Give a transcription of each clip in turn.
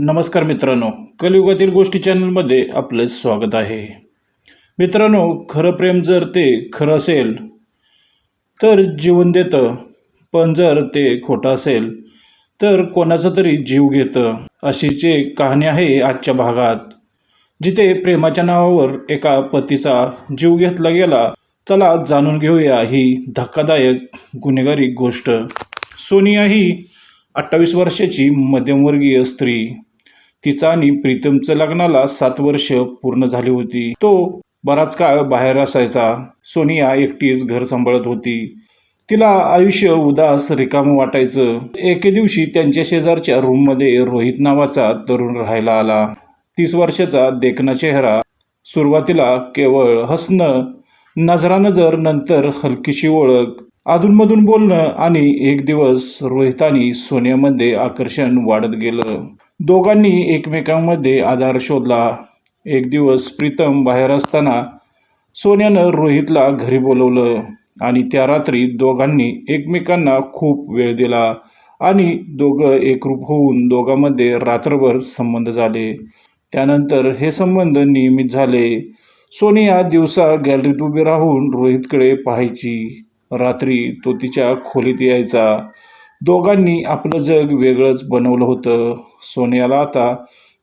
नमस्कार मित्रांनो कलयुगातील गोष्टी चॅनलमध्ये आपलं स्वागत आहे. मित्रांनो खरं प्रेम जर ते खरं असेल तर जीवन देतं. पण जर ते खोटं असेल तर कोणाचा तरी जीव घेतं. अशीच एक कहाणी आहे आजच्या भागात जिथे प्रेमाच्या नावावर एका पतीचा जीव घेतला गेला चला जाणून घेऊया ही धक्कादायक गुन्हेगारी गोष्ट. सोनिया ही अठ्ठावीस वर्षाची मध्यमवर्गीय स्त्री. तिचा आणि प्रीतमचं लग्नाला सात वर्ष पूर्ण झाली होती. तो बराच काळ बाहेर असायचा. सोनिया एकटीच घर सांभाळत होती. तिला आयुष्य उदास रिकामं वाटायचं. एके दिवशी त्यांच्या शेजारच्या रूममध्ये रोहित नावाचा तरुण राहायला आला. तीस वर्षाचा देखना चेहरा सुरुवातीला केवळ हसणं नजरानजर नंतर हलकीशी ओळख अधूनमधून बोलणं आणि एक दिवस रोहितानी सोन्यामध्ये आकर्षण वाढत गेलं. दोघांनी एकमेकांमध्ये आधार शोधला. एक दिवस प्रीतम बाहेर असताना सोन्यानं रोहितला घरी बोलवलं आणि त्या रात्री दोघांनी एकमेकांना खूप वेळ दिला आणि दोघं एकरूप होऊन दोघांमध्ये रात्रभर संबंध झाले. त्यानंतर हे संबंध नियमित झाले. सोनिया दिवसा गॅलरीत उभी राहून रोहितकडे पाहायची. रात्री तो तिच्या खोलीत यायचा. दोघांनी आपलं जग वेगळंच बनवलं होतं. सोनियाला आता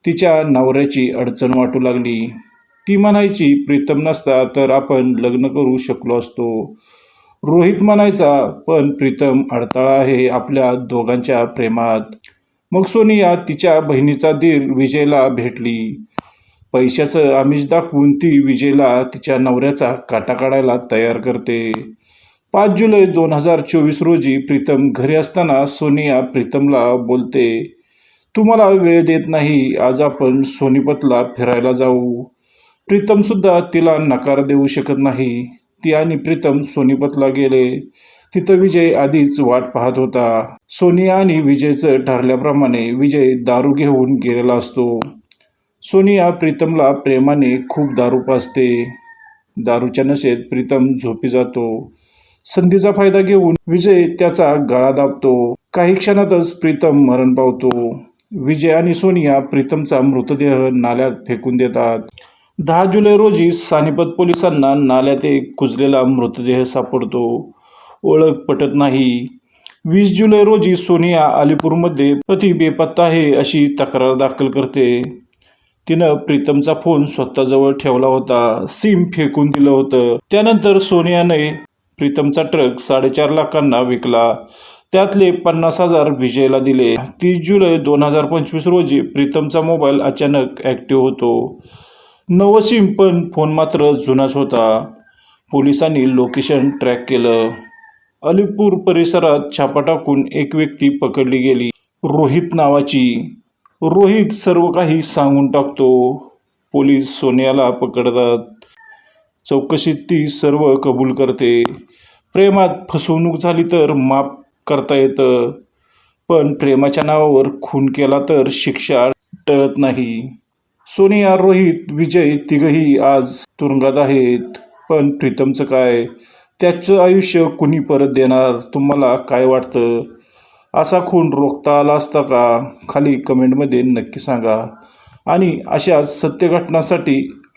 तिच्या नवऱ्याची अडचण वाटू लागली. ती म्हणायची प्रीतम नसता तर आपण लग्न करू शकलो असतो. रोहित म्हणायचा पण प्रीतम अडथळा आहे आपल्या दोघांच्या प्रेमात. मग सोनिया तिच्या बहिणीचा दीर विजयला भेटली. पैशाचं आमिष दाखवून ती विजयला तिच्या नवऱ्याचा काटा काढायला तयार करते. पाच जुलै दोन हजार चोवीस रोजी प्रीतम घरी असताना सोनिया प्रीतमला बोलते तुम्हाला वेळ देत नाही आज आपण सोनीपतला फिरायला जाऊ. प्रीतमसुद्धा तिला नकार देऊ शकत नाही. ती आणि प्रीतम सोनीपतला गेले. तिथं विजय आधीच वाट पाहत होता. सोनिया आणि विजयचं ठरल्याप्रमाणे विजय दारू घेऊन गेलेला असतो. सोनिया प्रीतमला प्रेमाने खूप दारू पाजते. दारूच्या नशेत प्रीतम झोपी जातो. संधीचा फायदा घेऊन विजय त्याचा गळा दाबतो. काही क्षणातच प्रीतम मरण पावतो. विजय आणि सोनिया प्रीतमचा मृतदेह नाल्यात फेकून देतात. दहा जुलै रोजी सानिपत पोलिसांना नाल्यात एक कुजलेला मृतदेह सापडतो. ओळख पटत नाही. वीस जुलै रोजी सोनिया अलीपूरमध्ये पती बेपत्ता आहे अशी तक्रार दाखल करते. तिनं प्रीतमचा फोन स्वतःजवळ ठेवला होता. सिम फेकून दिलं होतं. त्यानंतर सोनियाने प्रीतमचा ट्रक साडेचार लाखांना विकला. त्यातले पन्नास हजार विजयला दिले. तीस जुलै दोन हजार पंचवीस रोजी प्रीतमचा मोबाईल अचानक ॲक्टिव्ह होतो. नवं सिम पण फोन मात्र जुनाच होता. पोलिसांनी लोकेशन ट्रॅक केलं. अलीपूर परिसरात छापा टाकून एक व्यक्ती पकडली गेली. रोहित नावाची. रोहित सर्व काही सांगून टाकतो. पोलीस सोनियाला पकडतात. चौकशीत ती सर्व कबूल करते. प्रेमात फसवणूक झाली तर माफ करता येतं. पण प्रेमाच्या नावावर खून केला तर शिक्षा टळत नाही. सोनिया रोहित विजय तिघही आज तुरुंगात आहेत. पण प्रीतमचं काय? त्याचं आयुष्य कुणी परत देणार? तुम्हाला काय वाटतं? असा खून रोखता आला असता का? खाली कमेंटमध्ये नक्की सांगा. आणि अशा सत्य घटनासाठी